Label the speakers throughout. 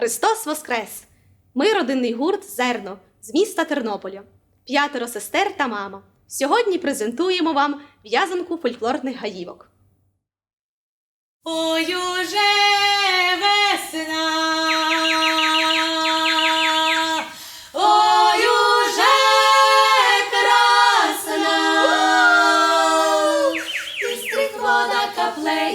Speaker 1: Христос Воскрес! Ми родинний гурт Зерно з міста Тернополя. П'ятеро сестер та мама. Сьогодні презентуємо вам в'язанку фольклорних гаївок.
Speaker 2: Ой, уже весна. Ой, уже красна. І стрих вода капле,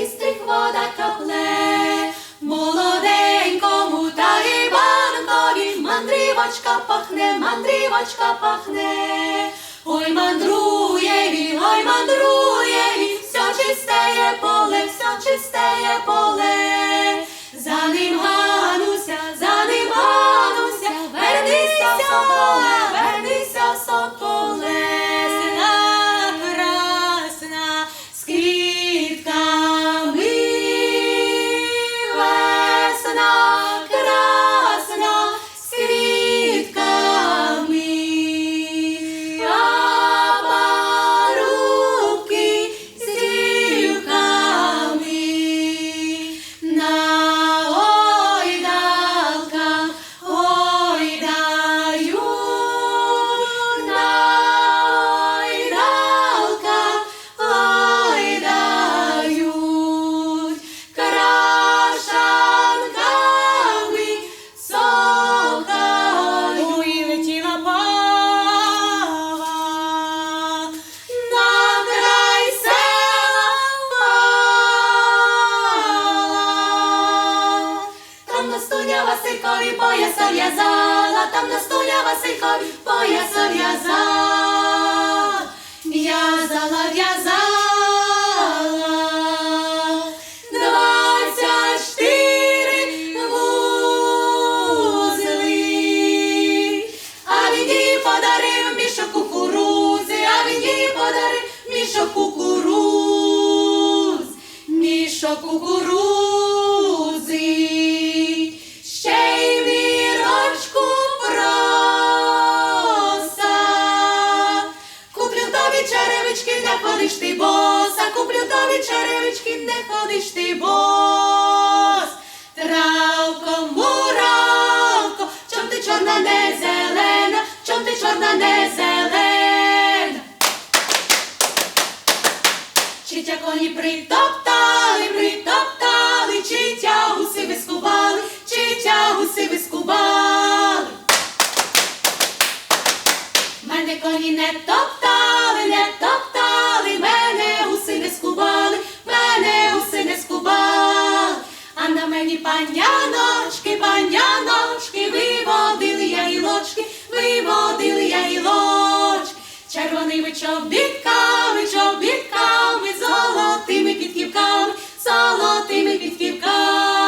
Speaker 2: пахне, мандрівочка пахне. Ой, мандрує він, ой, мандрує він, все чистеє поле, все чистеє Настуня Василькові пояса в'язала, там Настуня Василькові пояса в'язала. В'язала, в'язала. Двадцять чотири вузли. А він їй подарив мішок кукурузи, а він їй подарив мішок кукуруз, мішок кукурузи, тобі не ходиш ти бос. Травко, муравко, чом ти чорна не зелена, чом ти чорна не зелена. Читя коні притоптали, притоптали, читя гуси вискубали, читя гуси вискубали. Мене коні не топтали, чобітками, чобітками, золотими підківками, золотими підківками.